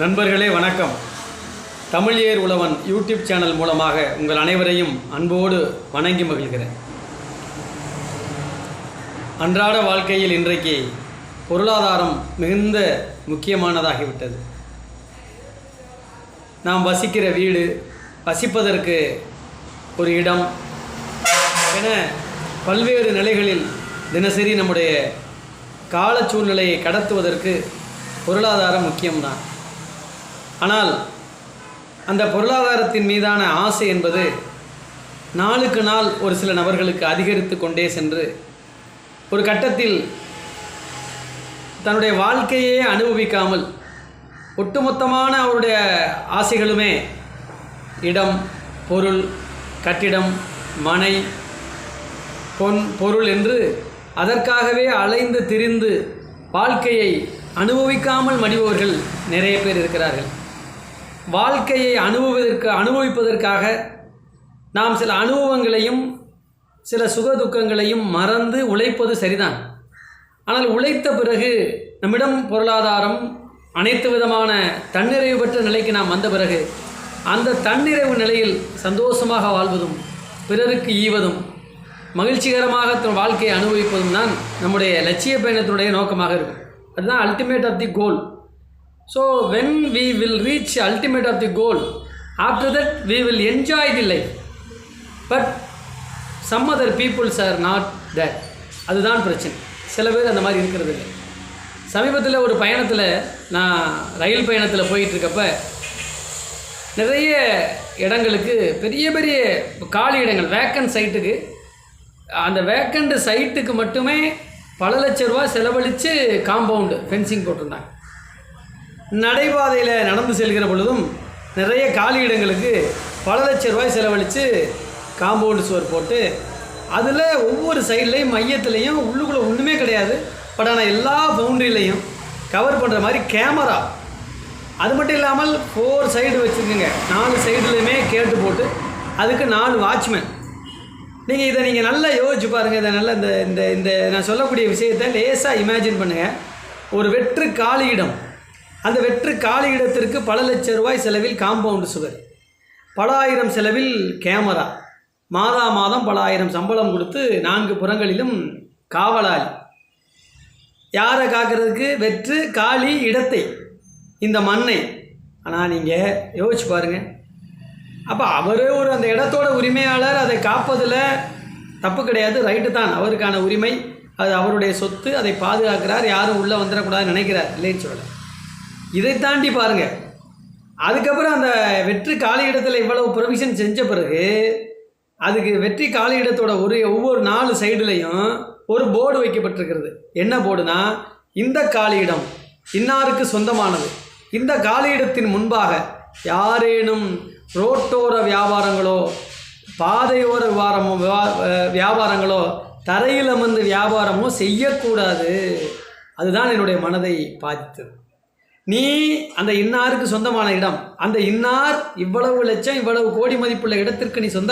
நண்பர்களே வணக்கம். Tamil Er Uzhavan YouTube channel மூலமாக உங்கள் அனைவரையும் அன்போடு வணங்கி மகிழ்கிறேன். அன்றாட வாழ்க்கையில் இன்றைக்கு பொருளாதாரம் மிகுந்த முக்கியமானதாகிவிட்டது. நாம் வசிக்கிற வீடு வசிப்பதற்கு ஒரு இடம் என பல்வேறு நிலைகளில் தினசரி நம்முடைய கால சூழ்நிலையை கடத்துவதற்கு பொருளாதாரம் முக்கியம்தான். ஆனால் அந்த பொருளாதாரத்தின் மீதான ஆசை என்பது நாளுக்கு நாள் ஒரு சில நபர்களுக்கு அதிகரித்து கொண்டே சென்று ஒரு கட்டத்தில் தன்னுடைய வாழ்க்கையே அனுபவிக்காமல் ஒட்டுமொத்தமான அவருடைய ஆசைகளுமே இடம் பொருள் கட்டிடம் மனை பொன் பொருள் என்று அதற்காகவே அலைந்து திரிந்து வாழ்க்கையை அனுபவிக்காமல் மடிபவர்கள் நிறைய பேர் இருக்கிறார்கள். வாழ்க்கையை அனுபவதற்கு அனுபவிப்பதற்காக நாம் சில அனுபவங்களையும் சில சுக துக்கங்களையும் மறந்து உழைப்பது சரிதான். ஆனால் உழைத்த பிறகு நம்மிடம் பொருளாதாரம் அனைத்து விதமான தன்னிறைவு பெற்ற நிலைக்கு நாம் வந்த பிறகு அந்த தன்னிறைவு நிலையில் சந்தோஷமாக வாழ்வதும் பிறருக்கு ஈவதும் மகிழ்ச்சிகரமாக தன் வாழ்க்கையை அனுபவிப்பதும் தான் நம்முடைய லட்சிய பயணத்தினுடைய நோக்கமாக இருக்கும். அதுதான் ultimate of the goal so when we will reach ultimate of the goal after that we will enjoy the life but some other peoples are not that அதுதான் பிரச்சனை. சில பேர் அந்த மாதிரி இருக்கிறது இல்லை. சமீபத்தில் ஒரு பயணத்தில் நான் ரயில் பயணத்தில் போயிட்டுருக்கப்ப நிறைய இடங்களுக்கு பெரிய பெரிய காலி இடங்கள் வேக்கன்ட் சைட்டுக்கு அந்த வேக்கண்ட் சைட்டுக்கு மட்டுமே பல லட்ச ரூபா செலவழித்து காம்பவுண்டு ஃபென்சிங் போட்டிருந்தாங்க. நடைபாதையில் நடந்து செல்கிற பொழுதும் நிறைய காலி இடங்களுக்கு பல லட்ச ரூபாய் செலவழித்து காம்பவுண்டு சுவர் போட்டு அதில் ஒவ்வொரு சைட்லேயும் மையத்துலேயும் உள்ளுக்குள்ளே ஒன்றுமே கிடையாது. பட் ஆனால் எல்லா பவுண்ட்ரிலையும் கவர் பண்ணுற மாதிரி கேமரா அது மட்டும் இல்லாமல் ஃபோர் சைடு வச்சுருக்குங்க. நாலு சைடுலையுமே கேட்டு போட்டு அதுக்கு நாலு வாட்ச்மேன் நீங்கள் இதை நீங்கள் நல்லா யோசிச்சு பாருங்கள் இதை நல்லா இந்த இந்த இந்த நான் சொல்லக்கூடிய விஷயத்தை லேசாக இமேஜின் பண்ணுங்கள் ஒரு வெற்று காலி இடம். அந்த வெற்று காலி இடத்திற்கு பல லட்ச ரூபாய் செலவில் காம்பவுண்டு சுவர் பல ஆயிரம் செலவில் கேமரா மாதா மாதம் பல ஆயிரம் சம்பளம் கொடுத்து நான்கு புறங்களிலும் காவலாளி. யாரை காக்கிறதுக்கு? வெற்று காலி இடத்தை இந்த மண்ணை. ஆனால் நீங்கள் யோசிச்சு பாருங்கள் அப்போ அவர் ஒரு அந்த இடத்தோட உரிமையாளர் அதை காப்பதில் தப்பு கிடையாது ரைட்டு தான். அவருக்கான உரிமை அது அவருடைய சொத்து அதை பாதுகாக்கிறார். யாரும் உள்ளே வந்துடக்கூடாதுன்னு நினைக்கிறார். இல்லைன்னு சொல்லலை. இதை தாண்டி பாருங்கள் அதுக்கப்புறம் அந்த வெற்றி காலி இடத்துல இவ்வளவு ப்ரொவிஷன் செஞ்ச பிறகு அதுக்கு வெற்றி காலி இடத்தோட ஒரு ஒவ்வொரு நாலு சைடுலையும் ஒரு போர்டு வைக்கப்பட்டிருக்கிறது. என்ன போர்டுனா இந்த காலியிடம் இன்னாருக்கு சொந்தமானது? இந்த காலியிடத்தின் முன்பாக யாரேனும் ரோட்டோர வியாபாரங்களோ பாதையோர வியாபாரமோ வியாபாரங்களோ தரையில் அமர்ந்து வியாபாரமோ செய்யக்கூடாது. அதுதான் என்னுடைய மனதை பாதித்தது. நீ அந்த இன்னாருக்கு சொந்தமான இடம். அந்த இன்னார் இவ்வளவு லட்சம் இவ்வளவு கோடி மதிப்புள்ள இடத்திற்கு நீ சொந்த